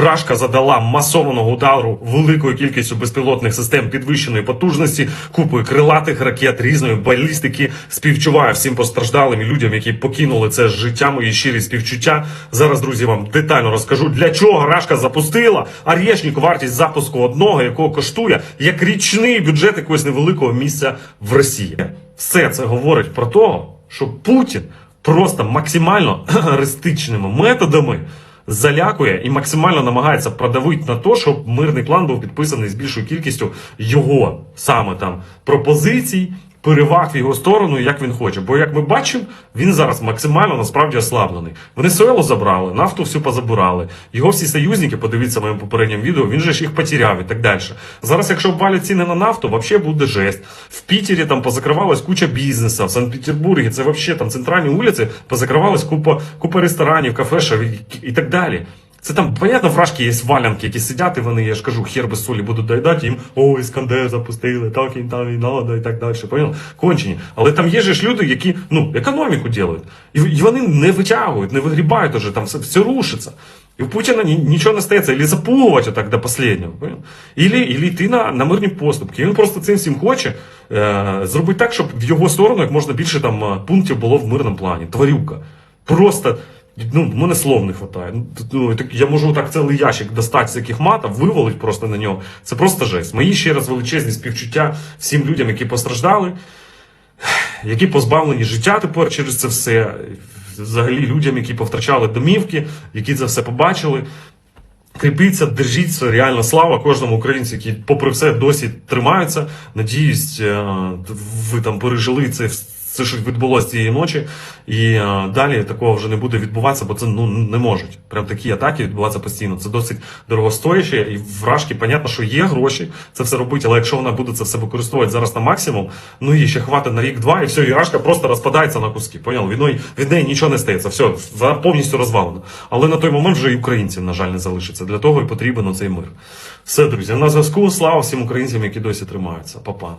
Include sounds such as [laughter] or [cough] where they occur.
Рашка задала масованого удару великою кількістю безпілотних систем підвищеної потужності, купою крилатих ракет, різної балістики. Співчуваю всім постраждалим людям, які покинули це життя, мої щирі співчуття. Зараз, друзі, вам детально розкажу, для чого Рашка запустила Арєшнік, вартість запуску одного, якого коштує як річний бюджет якогось невеликого місця в Росії. Все це говорить про те, що Путін просто максимально [clears throat] аристичними методами залякує і максимально намагається продавити на те, щоб мирний план був підписаний з більшою кількістю його саме там пропозицій. Переваг в його сторону, як він хоче. Бо як ми бачимо, він зараз максимально насправді ослаблений. Венесуелу забрали, нафту всю позабирали. Його всі союзники, подивіться в моєму попередньому відео, він же ж їх потеряв і так далі. Зараз, якщо обвалять ціни на нафту, взагалі буде жесть. В Пітері там позакривалась куча бізнесу, в Санкт-Петербургі це взагалі там центральні вулиці, позакривалась купа, купа ресторанів, кафешок і, і так далі. Це там, понятно, фрашки є валянки, які сидять, і вони, я ж кажу, хер без солі будуть доїдати, їм о, іскандер запустили, так їм там і надо, і так далі. Понял? Кончені. Але там є же ж люди, які ну, економіку ділять. І, і вони не витягують, не вигрібають уже, там все, все рушиться. І у Путіна ні- нічого не стається, или запугувати так до останнього. понял? Ілі, ілі йти на, на мирні поступки. Він просто цим всім хоче е, зробити так, щоб в його сторону як можна більше там е, пунктів було в мирному плані. Тварюка. Просто. Ну, мене слов не вистачає. Ну, ну, так, я можу так цілий ящик достати з яких матів, вивалить просто на нього. Це просто жесть. Мої ще раз величезні співчуття всім людям, які постраждали, які позбавлені життя тепер через це все. Взагалі людям, які повтрачали домівки, які це все побачили. Кріпіться, держіться, реально слава кожному українцю, які, попри все, досі тримаються. Надіюсь, е, ви там пережили це, все, що відбулося цієї ночі, і е, далі такого вже не буде відбуватися, бо це ну не можуть. Прям такі атаки відбуватися постійно. Це досить дорогостояще, і вражки, понятно, що є гроші це все робити, але якщо вона буде це все використовувати зараз на максимум, ну і ще хватить на рік-два, і все, і рашка просто розпадається на куски. Поняв? Від неї, від неї нічого не стається, все, вона повністю розвалена. Але на той момент вже і українців, на жаль, не залишиться. Для того і потрібен оцей мир. Все, друзі, на зв'язку. Слава всім українцям, які досі тримаються. Па-па.